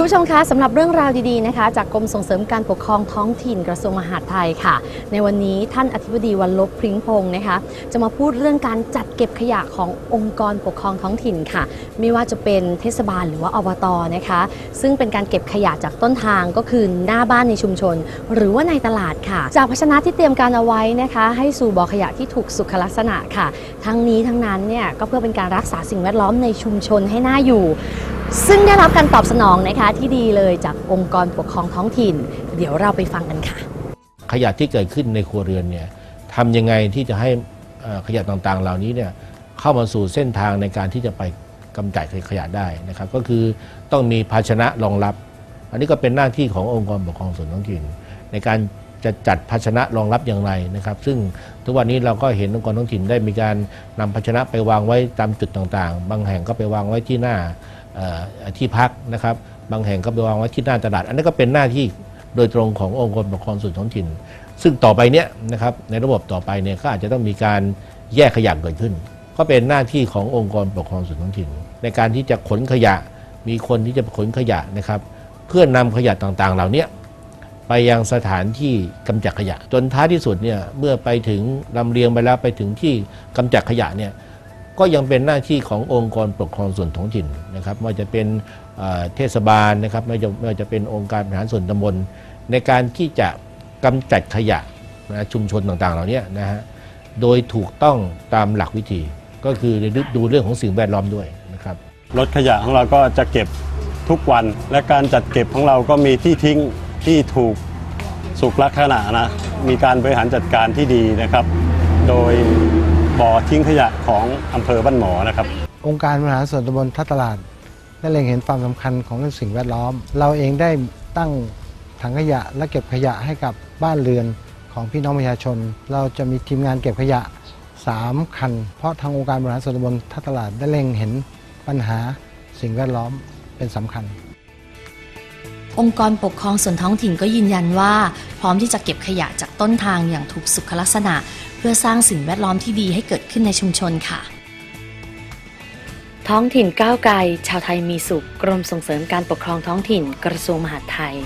คุณผู้ชมคะสำหรับเรื่องราวดีๆนะคะ จากกรมส่งเสริมการปกครองท้องถิ่นกระทรวงมหาดไทยค่ะ ในวันนี้ท่านอธิบดีวันลบพริ้งพงศ์นะคะ จะมาพูดเรื่องการจัดเก็บขยะขององค์กรปกครองท้องถิ่นค่ะ ไม่ว่าจะเป็นเทศบาลหรือว่าอบตนะคะ ซึ่งเป็นการเก็บขยะจากต้นทางก็คือหน้าบ้านในชุมชน หรือว่าในตลาดค่ะ จากภาชนะที่เตรียมการเอาไว้นะคะ ให้สู่บ่อขยะที่ถูกสุขลักษณะค่ะ ทั้งนี้ทั้งนั้นเนี่ยก็เพื่อเป็นการรักษาสิ่งแวดล้อมในชุมชนให้น่าอยู่ ซึ่งได้รับการตอบสนองนะคะที่ดีเลยจากองค์กรปกครองท้องถิ่น เดี๋ยวเราไปฟังกันค่ะ ขยะที่เกิดขึ้นในครัวเรือนเนี่ยทำยังไงที่จะให้ขยะต่างๆ เหล่านี้เนี่ยเข้ามาสู่เส้นทางในการที่จะไปกำจัดขยะได้นะครับ ก็คือต้องมีภาชนะรองรับ อันนี้ก็เป็นหน้าที่ขององค์กรปกครองส่วนท้องถิ่น ในการจะจัดภาชนะรองรับอย่างไรนะครับ ซึ่งทุกวันนี้เราก็เห็นองค์กรท้องถิ่นได้มีการนำภาชนะไปวางไว้ตามจุดต่างๆ บางแห่งก็ไปวางไว้ที่หน้า ที่พักนะครับ บางแห่งก็ไปวางไว้ที่หน้าตลาด อันนี้ก็เป็นหน้าที่โดยตรงขององค์กรปกครองส่วนท้องถิ่น ซึ่งต่อไปเนี้ยนะครับในระบบต่อไปเนี่ยก็อาจจะต้องมีการแยกขยะเกิดขึ้น ก็เป็นหน้าที่ขององค์กรปกครองส่วนท้องถิ่น ในการที่จะขนขยะมีคนที่จะขนขยะนะครับ เพื่อนำขยะต่างๆ เหล่านี้ไปยังสถานที่กำจัดขยะ จนท้ายที่สุดเนี่ยเมื่อไปถึงลำเลียงไปแล้วไปถึงที่กำจัดขยะเนี่ย ก็ยังเป็นหน้าที่ขององค์กรปกครองส่วนท้องถิ่นนะครับไม่ว่าจะเป็นเทศบาลนะครับไม่ว่าจะไม่ว่าจะเป็นองค์การบริหารส่วนตำบล ในการที่จะกำจัดขยะนะชุมชนต่างๆ เหล่านี้นะฮะโดยถูกต้องตามหลักวิธี ก็คือดูเรื่องของสิ่งแวดล้อมด้วยนะครับรถขยะของเราก็จะเก็บทุกวัน และการจัดเก็บของเราก็มีที่ทิ้งที่ถูกสุขลักษณะนะมีการบริหารจัดการที่ดีนะครับ โดย บ่อทิ้งขยะของอำเภอบ้านหมอนะครับ องค์การบริหารส่วนตำบลทับตลาดได้เล็งเห็นความสำคัญของเรื่องสิ่งแวดล้อม เราเองได้ตั้งถังขยะและเก็บขยะให้กับบ้านเรือนของพี่น้องประชาชน เราจะมีทีมงานเก็บขยะ 3 คัน เพราะทางองค์การบริหารส่วนตำบลทับตลาดได้เล็งเห็นปัญหาสิ่งแวดล้อมเป็นสำคัญ องค์กรปกครองส่วนท้องถิ่นก็ยืนยันว่า พร้อมที่จะเก็บขยะจากต้นทางอย่างถูกสุขลักษณะ เพื่อสร้างสิ่งแวดล้อมที่ดีให้เกิดขึ้นในชุมชนค่ะ ท้องถิ่นก้าวไกล ชาวไทยมีสุข กรมส่งเสริมการปกครองท้องถิ่นกระทรวงมหาดไทย